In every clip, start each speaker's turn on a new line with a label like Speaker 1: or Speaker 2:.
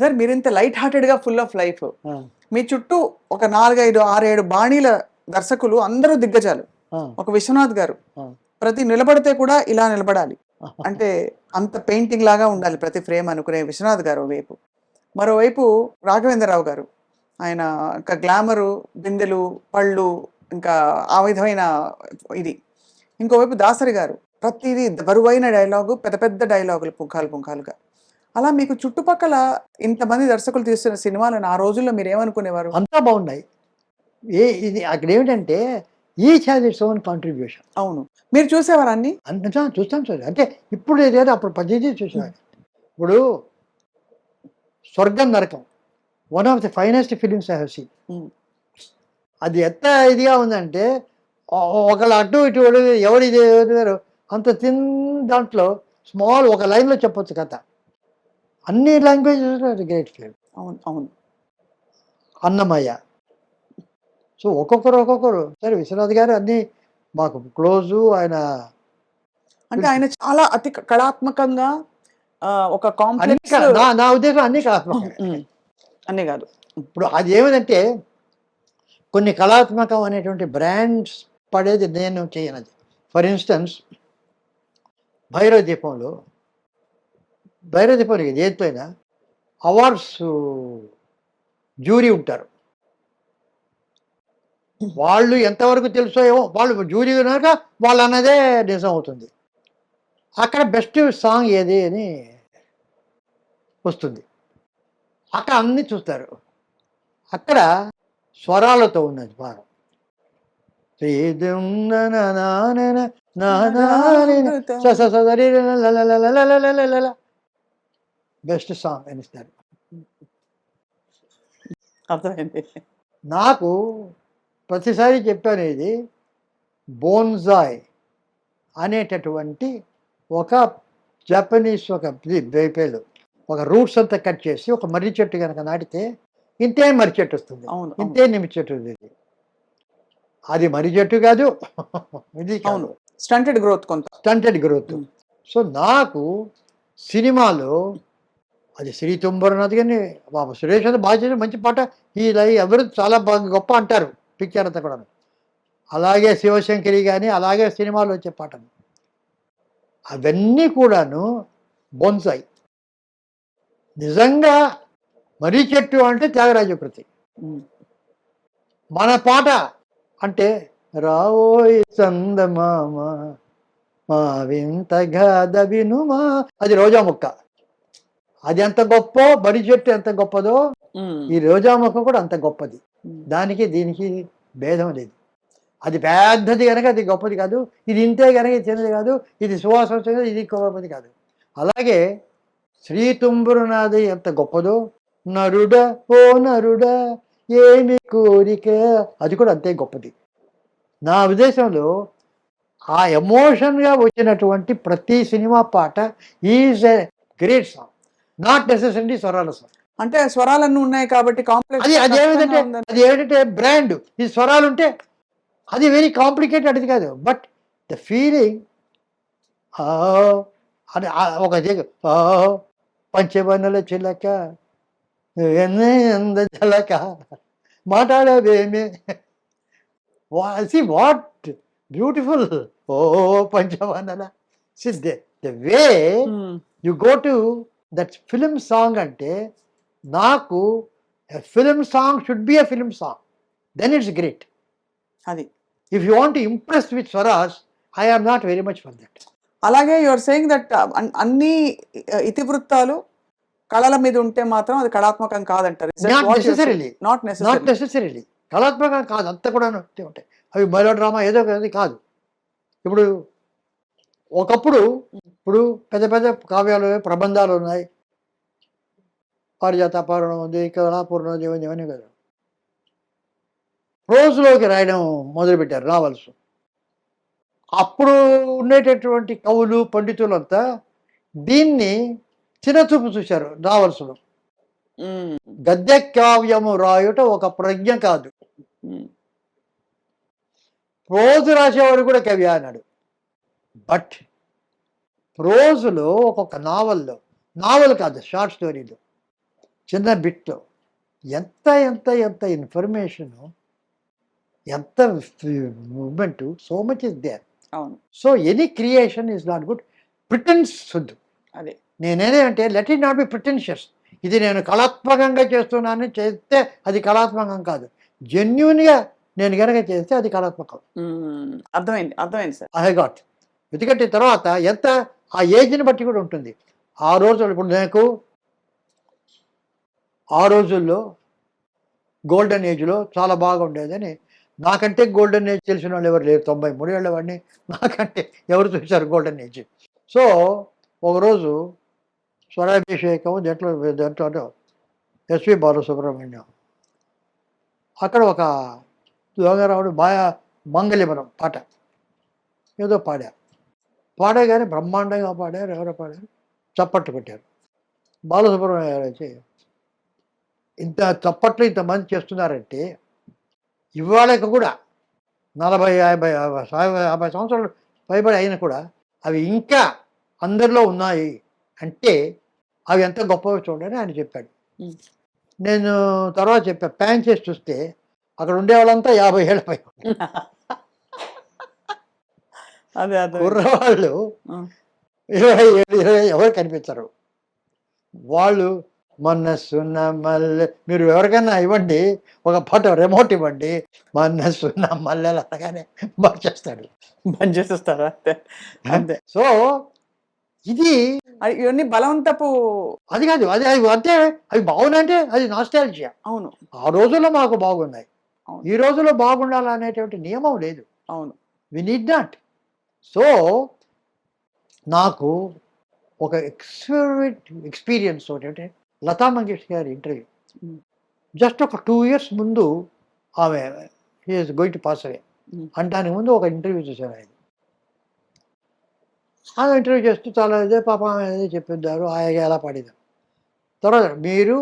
Speaker 1: Sir మీరు ఇంత light హార్టెడ్గా ఫుల్ ఆఫ్ లైఫ్ మీ చుట్టూ ఒక నాలుగైదు ఆరేడు బాణీల దర్శకులు అందరూ దిగ్గజాలు. ఒక విశ్వనాథ్ గారు. ప్రతి నిలబడితే కూడా ఇలా నిలబడాలి. అంటే అంత పెయింటింగ్ లాగా ఉండాలి ప్రతి ఫ్రేమ్ అనుకునే విశ్వనాథ్ గారు వైపు. మరోవైపు రాఘవేంద్రరావు గారు. ఆయన ఇంకా గ్లామరు బిందెలు పళ్ళు ఇంకా ఆ విధమైన ఇది. ఇంకోవైపు దాసరి గారు. ప్రతిదీ బరువైన డైలాగు పెద్ద పెద్ద డైలాగులు పుంఖాలు పుంఖాలుగా. అలా మీకు చుట్టుపక్కల ఇంతమంది దర్శకులు తీస్తున్న సినిమాలను ఆ రోజుల్లో మీరు ఏమనుకునేవారు
Speaker 2: అంతా బాగున్నాయి. ఏ ఇది అక్కడ ఏమిటంటే each has its own contribution
Speaker 1: అవును. మీరు చూసేవారు అన్ని?
Speaker 2: అంతా చూస్తాం సార్ అంటే ఇప్పుడు ఏదో అప్పుడు పద్ధతి చూసాను. ఇప్పుడు Swargam Narakam one of the finest films I హీన్
Speaker 1: Mm.
Speaker 2: అది ఎంత ఇదిగా ఉందంటే ఒకళ్ళు అటు ఇటు ఎవరు ఇది అంత తిన్ దాంట్లో స్మాల్ ఒక లైన్లో చెప్పొచ్చు కథ. అన్ని లాంగ్వేజెస్ గ్రేట్ ఫిలిం
Speaker 1: అవును అవును.
Speaker 2: అన్నమయ్య. సో ఒక్కొక్కరు ఒక్కొక్కరు. సరే విశ్వనాథ్ గారు అన్నీ మాకు క్లోజు ఆయన
Speaker 1: అంటే ఆయన చాలా అతి కళాత్మకంగా ఒక కాంప్లెక్స్
Speaker 2: నా ఉద్దేశం అన్ని కాదు
Speaker 1: అన్నీ కాదు.
Speaker 2: ఇప్పుడు అది ఏమిటంటే కొన్ని కళాత్మకం అనేటువంటి బ్రాండ్స్ పడేది నేను చేయనది. ఫర్ ఇన్స్టెన్స్ భైరవ దీపంలో భైరవ దీపం దేనిపైన అవార్డ్స్ జ్యూరీ ఉంటారు వాళ్ళు ఎంతవరకు తెలుసో ఏమో వాళ్ళు జ్యూరీ కనుక వాళ్ళు అన్నదే నిజం అవుతుంది అక్కడ బెస్ట్ సాంగ్ ఏది అని వస్తుంది అక్కడ అన్ని చూస్తారు అక్కడ స్వరాలతో ఉన్నది భాగం బెస్ట్ సాంగ్ అనిస్తారు
Speaker 1: అర్థమైంది.
Speaker 2: నాకు ప్రతిసారి చెప్పాను ఇది బోన్జాయ్ అనేటటువంటి ఒక జపనీస్ ఒక ఇది పేలు ఒక రూట్స్ అంతా కట్ చేసి ఒక మర్రి చెట్టు కనుక నాటితే ఇంతే మర్రి చెట్టు వస్తుంది. ఇంతే నిమ్మ చెట్టు ఇది. అది మర్రి చెట్టు కాదు ఇది
Speaker 1: అవును స్టంటెడ్ గ్రోత్ కొంత.
Speaker 2: Stunted growth. సో నాకు సినిమాలో అది శ్రీ తుంబరనాథ్ కానీ బాబు సురేష్ అది బాగా చేసిన మంచి పాట. ఈ లై ఎవరు చాలా బాగా గొప్ప అంటారు పిక్చర్ అంతా కూడా అలాగే శివశంకరి కానీ అలాగే సినిమాలో వచ్చే పాట అవన్నీ కూడాను బొన్సాయి. నిజంగా మర్రి చెట్టు అంటే త్యాగరాజ కృతి.
Speaker 1: ఉమ్.
Speaker 2: మన పాట అంటే రావోయ్ చందమామ మా వింత గాథ వినుమా అది రోజా ముక్క. అది ఎంత గొప్ప బడి చెట్టు ఎంత గొప్పదో. ఈ రోజా ముక్క కూడా అంత గొప్పది. దానికి దీనికి భేదం లేదు. అది పెద్దది కనుక అది గొప్పది కాదు ఇది ఇంతే కనుక ఇది చిన్నది కాదు ఇది సువాసన వచ్చినది ఇది గొప్పది కాదు. అలాగే శ్రీ తుంబురునాథి ఎంత గొప్పదో నరుడ ఓ నరుడ ఏమి కోరిక అది కూడా అంతే గొప్పది. నా ఉద్దేశంలో ఆ ఎమోషన్గా వచ్చినటువంటి ప్రతి సినిమా పాట is a great song. Not necessary స్వరాల సాంగ్
Speaker 1: అంటే స్వరాలన్నీ ఉన్నాయి కాబట్టి కాంప్లెక్స్
Speaker 2: అది అది ఏమిటంటే అది ఏమిటంటే బ్రాండ్ ఈ స్వరాలు ఉంటే అది వెరీ కాంప్లికేటెడ్ అది కాదు. బట్ ద ఫీలింగ్ అని ఒక పంచవనుల చిలక ఎన్నే చిలక మాట్లాడవేమే. See what beautiful oh పంచవనల. The the way you go to that film song అంటే నాకు film song should be a film song then it's great
Speaker 1: అది.
Speaker 2: If you want impress with Swaraj I am not very much for that
Speaker 1: అలాగే your saying that అన్ని uh, ఇతివృత్తాలు కళల మీద ఉంటే మాత్రం అది కళాత్మకం కాదంటారు.
Speaker 2: నాట్ నెసెసరీలీ కళాత్మకంగా కాదు అంతా కూడా ఉంటాయి. అవి మెలో డ్రామా ఏదో కాదు. ఇప్పుడు ఒకప్పుడు ఇప్పుడు పెద్ద పెద్ద కావ్యాలు ప్రబంధాలు ఉన్నాయి. పారిజాత పారణం ఉంది కళాపూర్ణం ఇవన్నీ ఇవన్నీ కదా. ప్రోజ్లోకి రాయడం మొదలుపెట్టారు నావల్స్ అప్పుడు ఉండేటటువంటి కవులు పండితులంతా దీన్ని చిన్నచూపు చూశారు నావల్స్లో గద్య కావ్యము రాయుట ఒక ప్రజ్ఞ కాదు. ప్రోజు రాసేవాడు కూడా కవి అన్నాడు. బట్ ప్రోజులో ఒక్కొక్క నావల్లో నావల్ కాదు షార్ట్ స్టోరీలు చిన్న బిట్లో ఎంత ఎంత ఎంత ఇన్ఫర్మేషను ఎంత moment so much is there.
Speaker 1: అవును.
Speaker 2: So any creation is not good. Pretence వద్దు.
Speaker 1: అదే.
Speaker 2: నేనేదే అంటే let it not be pretentious. ఇది నేను కళాత్మకంగా చేస్తున్నాను చేస్తే అది కళాత్మకం కాదు. జెన్యున్గా నేను కనుక చేస్తే అది కళాత్మకం.
Speaker 1: అర్థమైంది అర్థమైంది సార్.
Speaker 2: I got. ఎందుకంటే తర్వాత ఎంత ఆ ఏజ్ని బట్టి కూడా ఉంటుంది. ఆ రోజులు ఇప్పుడు నాకు ఆ రోజుల్లో గోల్డెన్ ఏజ్లో చాలా బాగా ఉండేదని నాకంటే గోల్డెన్ ఏజ్ తెలిసిన వాళ్ళు ఎవరు లేరు. తొంభై మూడేళ్ళ వాడిని నాకంటే ఎవరు చూశారు గోల్డెన్ ఏజ్. సో ఒకరోజు స్వరాభిషేకం దాంట్లో దాంట్లో ఎస్వి బాలసుబ్రహ్మణ్యం. అక్కడ ఒక దొంగరావుడు బాగా మంగళిమరం పాట ఏదో పాడారు పాడగానే బ్రహ్మాండంగా పాడారు ఎవరో పాడారు? చప్పట్లు కొట్టారు. బాలసుబ్రహ్మణ్యం గారు వచ్చి ఇంత చప్పట్లు ఇంతమంది చేస్తున్నారంటే ఇవాళకి కూడా నలభై యాభై యాభై సంవత్సరాలు పైబడి అయినా కూడా అవి ఇంకా అందరిలో ఉన్నాయి అంటే అవి ఎంత గొప్పవి చూడని ఆయన చెప్పాడు. నేను తర్వాత చెప్పా ప్యాన్ చేసి చూస్తే అక్కడ ఉండే వాళ్ళంతా యాభై ఏళ్ళ పై
Speaker 1: అదే అదే.
Speaker 2: కుర్రవాళ్ళు. ఇరవై ఏడు ఇరవై ఎవరు కనిపించరు? వాళ్ళు మనస్సున్న మల్లె మీరు ఎవరికైనా ఇవ్వండి ఒక ఫోటో రిమోట్ ఇవ్వండి మనస్సున్న మల్లెలు అనగానే మార్చేస్తాడు
Speaker 1: బంద్ చేసేస్తారా? అంతే అంతే
Speaker 2: సో ఇది
Speaker 1: ఇవన్నీ బలవంతపు
Speaker 2: అది కాదు అది అవి అంతే అవి బాగున్నాయంటే అది నాస్టాలజియా
Speaker 1: అవును.
Speaker 2: ఆ రోజుల్లో మాకు బాగున్నాయి. ఈ రోజుల్లో బాగుండాలనేటువంటి నియమం లేదు.
Speaker 1: అవును.
Speaker 2: వి నీడ్ నాట్ సో నాకు ఒక ఎక్స్పీరియట్ ఎక్స్పీరియన్స్ ఒకటి లతా మంగేష్కర్ గారి ఇంటర్వ్యూ. జస్ట్ ఒక టూ ఇయర్స్ ముందు ఆమె is going to pass away. అంటానికి ముందు ఒక ఇంటర్వ్యూ చేశాను ఆయన ఆమె ఇంటర్వ్యూ చేస్తూ చాలా ఇదే పాప ఆమె ఏదో చెప్పిద్దారు ఆయన ఎలా పాడిదారు తర్వాత మీరు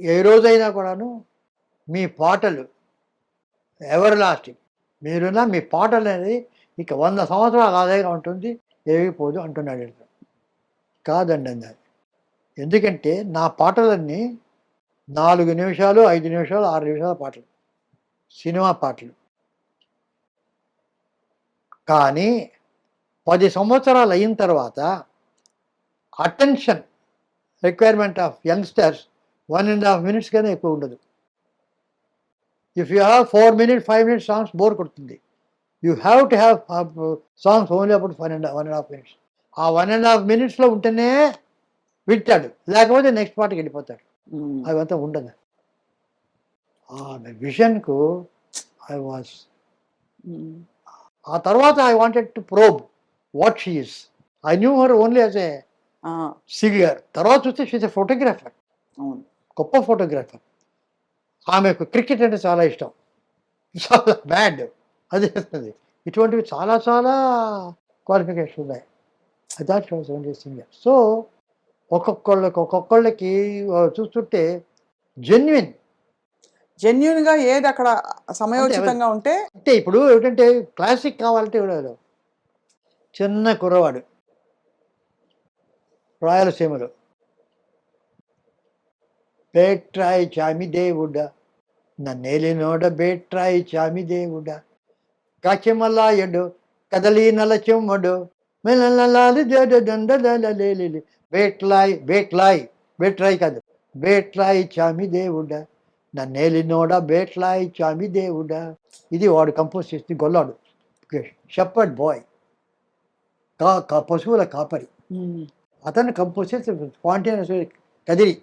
Speaker 2: ఏ రోజైనా కూడాను మీ పాటలు ఎవర్ లాస్టింగ్ మీరున్న మీ పాటలు అనేది ఇక వంద సంవత్సరాలు ఆదాయంగా ఉంటుంది ఏమైపోదు అంటున్నాడు కాదండి అన్నది ఎందుకంటే నా పాటలన్నీ నాలుగు నిమిషాలు ఐదు నిమిషాలు ఆరు నిమిషాల పాటలు సినిమా పాటలు. కానీ పది సంవత్సరాలు అయిన తర్వాత attention requirement of youngsters one and half minutes కన్నా ఎక్కువ ఉండదు. If you have four minute five minutes songs bore కొడుతుంది. You have to have songs only about one and one and half minutes ఆ వన్ అండ్ హాఫ్ మినిట్స్లో ఉంటేనే వింటాడు. లేకపోతే next పాటకి వెళ్ళిపోతాడు.
Speaker 1: మ్మ్.
Speaker 2: అవంతా ఉండదు. ఆ విజన్కు ఐ వాజ్. ఆ తర్వాత I wanted to probe what she's I knew her only as a singer తర్వాత చూస్తే షీజ్ ఎ ఫోటోగ్రాఫర్ గొప్ప ఫోటోగ్రాఫర్ ఆమెకు క్రికెట్ అంటే చాలా ఇష్టం. చాలా బ్యాడ్ అది చేస్తుంది ఇటువంటివి చాలా చాలా క్వాలిఫికేషన్ ఉన్నాయి. అదాట్ వాజ్ ఓన్లీ సింగర్ సో ఒక్కొక్కళ్ళకి ఒక్కొక్కళ్ళకి చూస్తుంటే జెన్యున్
Speaker 1: జెన్యున్గా ఏది అక్కడ సమయోచితంగా ఉంటే
Speaker 2: అంటే ఇప్పుడు ఏమిటంటే క్లాసిక్ కావాలంటే ఎవడో చిన్న కుర్రవాడు. రాయలసీమలో. బేట్రాయి చామి దేవుడ. నన్నేలినోడ బేట్రాయి చామి దేవుడ. కాచెమల్లాయడు కదలి నల చెమ్మడు మెల్లలాలి జడ దండలలేలి బేట్లాయ్ బేట్లాయ్ బేట్రాయి కాదు బేట్రాయి చామి దేవుడ నన్నేలినోడ బేట్లాయ్ చామి దేవుడ. ఇది వాడు కంపోజ్ చేసింది గొల్లాడు. Shepherd bye. కా కా పశువుల కాపరి. అతను కంపోజ్ చేసి స్పాంటేనియస్ కదిరి.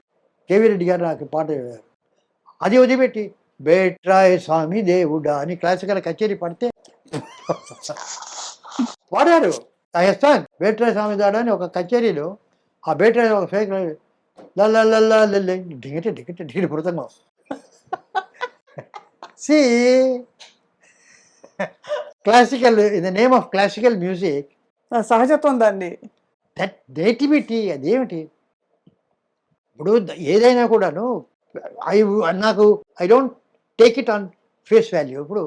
Speaker 2: కేవీ రెడ్డి గారు నాకు పాట అది వదిలిపెట్టి బేట్రాయ్ స్వామి దేవుడా అని క్లాసికల్ కచేరీ పడితే వాడారు. రాజస్థాన్ బేట్రాయ్ స్వామి దాడు అని ఒక కచేరీలో ఆ బేట్రాయ్ ఒక ఫేక్ లల్లల్లా డింగిటి డింగిటి డింగిటి మృతంగం C classical in the name of classical music
Speaker 1: సహజత్వం దాన్ని
Speaker 2: దట్ నేటివిటీ అదేమిటి ఇప్పుడు ఏదైనా కూడాను ఐ నాకు I don't take it on face value ఇప్పుడు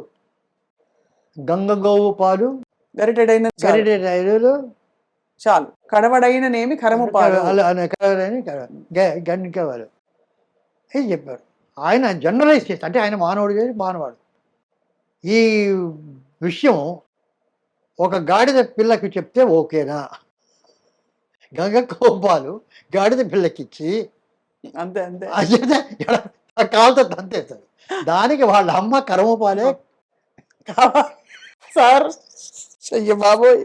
Speaker 2: గంగ గోవు పాలు
Speaker 1: గరిటెడైన చాలు.
Speaker 2: గరిటె రైలు
Speaker 1: చాలు. కడవడైన నేమి కరము పాలు.
Speaker 2: అలా అనే కలవరని కల- గ- గండిక వాళ్ళు ఏం చెప్పారు? ఆయన జనరలైజ్ చేస్తే. అంటే ఆయన మానవుడు కాదు, మానవాడు. ఈ విషయం ఒక గాడిద పిల్లకి చెప్తే ఓకేనా? గంగ కోపాలు గాడిద పిల్లకిచ్చి
Speaker 1: అంతే అంతే.
Speaker 2: అదే కాలుతో తంతేస్తాడు దానికి వాళ్ళ అమ్మ కర్మపాలే
Speaker 1: சார் ஐயோ பாபோய்